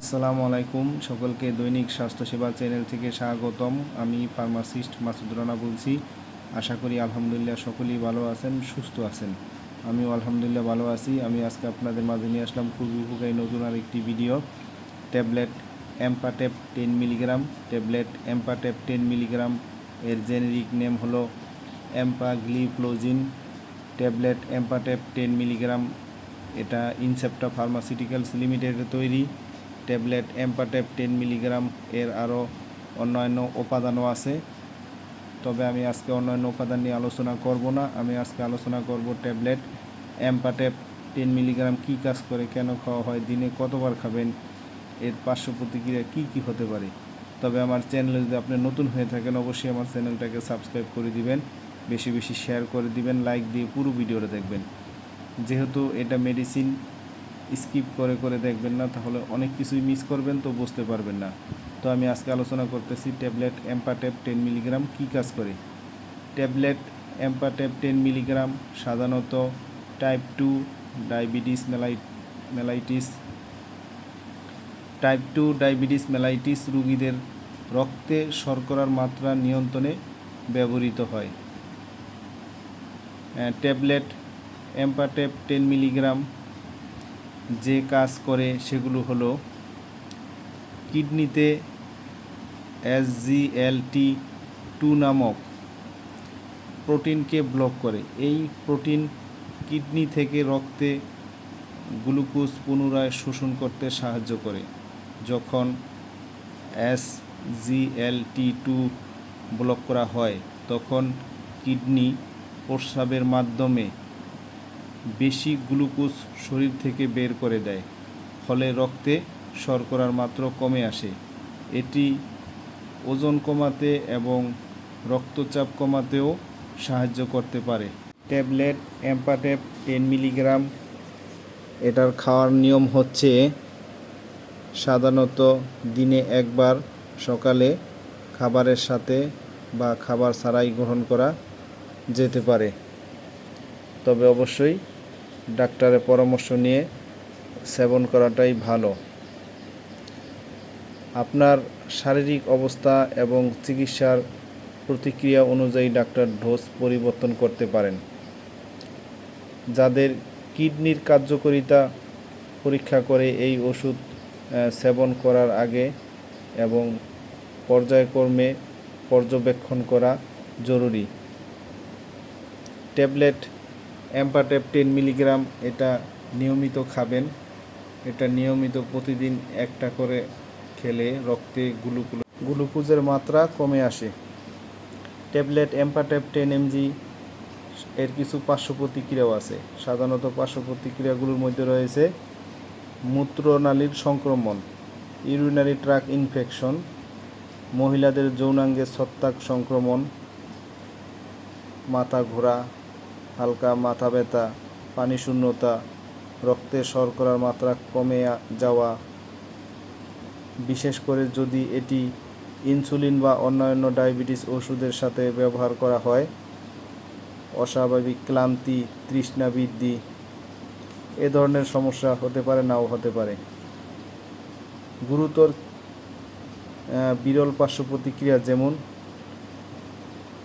আসসালামু আলাইকুম, সকলকে দৈনিক স্বাস্থ্যসেবা চ্যানেল থেকে স্বাগতম। আমি ফার্মাসিস্ট মাসুদ রানা বলছি। আশা করি আলহামদুলিল্লাহ সকলেই ভালো আছেন, সুস্থ আছেন। আমিও আলহামদুলিল্লাহ ভালো আছি। আমি আজকে আপনাদের মাঝে নিয়ে আসলাম খুবই উপকারী নতুন আর একটি video. Tablet Empatep ten milligram. Tablet Empatep ten milligram এর জেনেরিক নেম হলো empagliflozin tablet Empatep ten milligram এটা ইনসেপ্টা ফার্মাসিউটিক্যালস লিমিটেডের তৈরি। ট্যাবলেট এম্পাটেপ টেন মিলিগ্রাম এর আরও অন্যান্য উপাদানও আছে। তবে আমি আজকে অন্যান্য উপাদান নিয়ে আলোচনা করব না। আমি আজকে আলোচনা করব ট্যাবলেট এম্পাটেপ টেন মিলিগ্রাম কী কাজ করে, কেন খাওয়া হয়, দিনে কতবার খাবেন, এর পার্শ্ব প্রতিক্রিয়া কী কী হতে পারে। তবে আমার চ্যানেলে যদি আপনি নতুন হয়ে থাকেন, অবশ্যই আমার চ্যানেলটাকে সাবস্ক্রাইব করে দিবেন, বেশি বেশি শেয়ার করে দিবেন, লাইক দিয়ে পুরো ভিডিওটা দেখবেন। যেহেতু এটা মেডিসিন স্কিপ করে করে দেখবেন না, তাহলে অনেক কিছুই মিস করবেন, তো বুঝতে পারবেন না। তো আমি আজকে আলোচনা করতেছি ট্যাবলেট এম্পাটেপ টেন মিলিগ্রাম কী কাজ করে? ট্যাবলেট এম্পাটেপ টেন মিলিগ্রাম সাধারণত টাইপ টু ডায়াবেটিস মেলাই mellitus type two diabetes mellitus রোগীদের রক্তে শর্করার মাত্রা নিয়ন্ত্রণে ব্যবহৃত হয়। ট্যাবলেট এম্পাটেপ টেন মিলিগ্রাম যে কাজ করে সেগুলো হলো কিডনিতে এসজিএলটি টু নামক প্রোটিনকে ব্লক করে। এই প্রোটিন কিডনি থেকে রক্তে গ্লুকোজ পুনরায় শোষণ করতে সাহায্য করে। যখন এস জিএলটি টু ব্লক করা হয়, তখন কিডনি প্রস্রাবের মাধ্যমে বেশি গ্লুকোজ শরীর থেকে বের করে দেয়, ফলে রক্তে শর্করার মাত্রা কমে আসে। এটি ওজন কমাতে এবং রক্তচাপ কমাতেও সাহায্য করতে পারে। ট্যাবলেট এম্পাটেপ টেন মিলিগ্রাম, এটার খাওয়ার নিয়ম হচ্ছে সাধারণত দিনে একবার সকালে খাবারের সাথে বা খাবার ছাড়াই গ্রহণ করা যেতে পারে। তবে অবশ্যই ডাক্তারের পরামর্শ নিয়ে সেবন করাটাই ভালো। আপনার শারীরিক অবস্থা এবং চিকিৎসার প্রতিক্রিয়া অনুযায়ী ডাক্তার ডোজ পরিবর্তন করতে পারেন। যাদের কিডনির কার্যকারিতা পরীক্ষা করে এই ওষুধ সেবন করার আগে এবং পর্যায়ক্রমে পর্যবেক্ষণ করা জরুরি। ট্যাবলেট অ্যাম্পাটেপ টেন মিলিগ্রাম এটা নিয়মিত খাবেন। এটা নিয়মিত প্রতিদিন একটা করে খেলে রক্তে গ্লুকোজ গ্লুকোজের মাত্রা কমে আসে। ট্যাবলেট অ্যাম্পাটেপ টেন এমজি এর কিছু পার্শ্ব প্রতিক্রিয়াও আছে। সাধারণত পার্শ্ব প্রতিক্রিয়াগুলোর মধ্যে রয়েছে মূত্রনালীর সংক্রমণ ইউরিনারি ট্রাক ইনফেকশন মহিলাদের যৌনাঙ্গে ছত্রাক সংক্রমণ, মাথা ঘোরা হালকা মাথা ব্যথা, পানি শূন্যতা, রক্তে শর্করার মাত্রা কমে যাওয়া। বিশেষ করে যদি এটি ইনসুলিন বা অন্যান্য ডায়াবেটিস ওষুধের সাথে ব্যবহার করা হয়, অস্বাভাবিক ক্লান্তি, তৃষ্ণা বৃদ্ধি, এ ধরনের সমস্যা হতে পারে, নাও হতে পারে। গুরুতর বিরল পার্শ্ব প্রতিক্রিয়া যেমন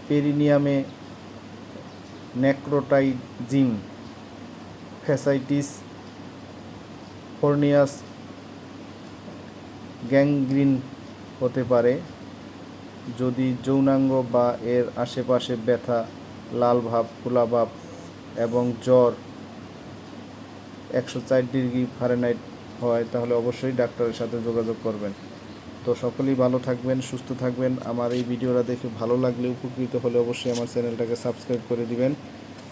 পেরিনিয়ামে নেক্রোটাইজিং ফ্যাসাইটিস ফর্নিয়াস গ্যাংগ্রিন হতে পারে। যদি যৌনাঙ্গ বা এর আশেপাশে ব্যথা, লাল ভাব, ফোলা ভাব এবং জ্বর একশো চার ডিগ্রি ফারেনহাইট হয়, তাহলে অবশ্যই ডাক্তারের সাথে যোগাযোগ করবেন। তো সকলেই ভালো থাকবেন, সুস্থ থাকবেন। আমার এই ভিডিওটা দেখে ভালো লাগলে, উপকৃত হলে অবশ্যই আমার চ্যানেলটাকে সাবস্ক্রাইব করে দিবেন।